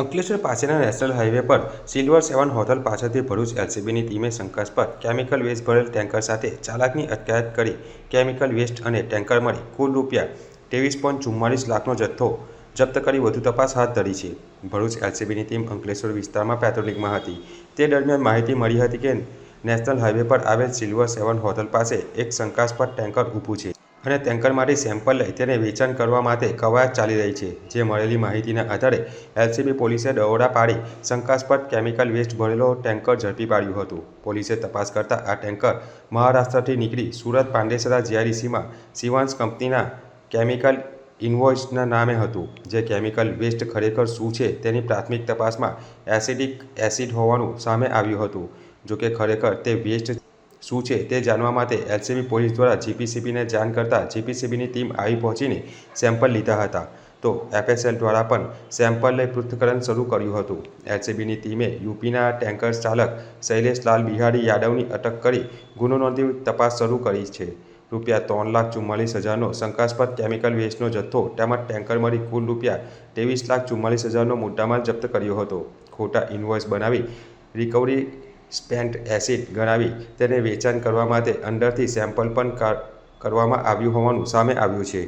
અંકલેશ્વર પાસેના national highway પર silver seven hotel પાછળથી ભરૂચ એલસીબીની ટીમે શંકાસ્પદ કેમિકલ વેસ્ટ ભરેલ ટેન્કર સાથે ચાલકની અટકાયત કરી કેમિકલ વેસ્ટ અને ટેન્કર મળી કુલ રૂપિયા ત્રેવીસ પોઈન્ટ ચુમ્માલીસ લાખનો જથ્થો જપ્ત કરી વધુ તપાસ હાથ ધરી છે. ભરૂચ એલસીબીની ટીમ અંકલેશ્વર વિસ્તારમાં પેટ્રોલિંગમાં હતી. તે દરમિયાન માહિતી મળી હતી કે નેશનલ હાઈવે પર આવેલ સિલ્વર સેવન હોટલ પાસે એક શંકાસ્પદ ટેન્કર ઊભું છે. અને ટેન્કરમાંથી સેમ્પલ લઈ તેને વેચાણ કરવા માટે કવાયત ચાલી રહી છે, જે મળેલી માહિતીના આધારે એલસીબી પોલીસે દરોડા પાડી શંકાસ્પદ કેમિકલ વેસ્ટ ભરેલો ટેન્કર ઝડપી પાડ્યું હતું. પોલીસે તપાસ કરતાં આ ટેન્કર મહારાષ્ટ્રથી નીકળી સુરત પાંડેસરા જીઆરઈસીમાં સિવાન્સ કંપનીના કેમિકલ ઇન્વોઇસના નામે હતું, જે કેમિકલ વેસ્ટ ખરેખર શું છે તેની પ્રાથમિક તપાસમાં એસિડિક એસિડ હોવાનું સામે આવ્યું હતું, જોકે ખરેખર તે વેસ્ટ શું છે તે જાણવા માટે એલસીબી પોલીસ દ્વારા જીપીસીબીને જાણ કરતાં જીપીસીબીની ટીમ આવી પહોંચીને સેમ્પલ લીધા હતા. તો એફએસએલ દ્વારા પણ સેમ્પલ લઈ પૃથ્થકરણ શરૂ કર્યું હતું. એલસીબીની ટીમે યુપીના ટેન્કર ચાલક શૈલેષલાલ બિહારી યાદવની અટક કરી ગુનો નોંધી તપાસ શરૂ કરી છે. રૂપિયા ત્રણ લાખ ચુમ્માલીસ હજારનો શંકાસ્પદ કેમિકલ વેસ્ટનો જથ્થો તેમજ ટેન્કર મળી કુલ રૂપિયા ત્રેવીસ લાખ ચુમ્માલીસ હજારનો મુદ્દામાલ જપ્ત કર્યો હતો. ખોટા ઇન્વોઇસ બનાવી રિકવરી સ્પેન્ટ એસિડ ગણાવી તેને વેચાણ કરવા માટે અંદરથી સેમ્પલ પણ કરવામાં આવ્યું હોવાનું સામે આવ્યું છે.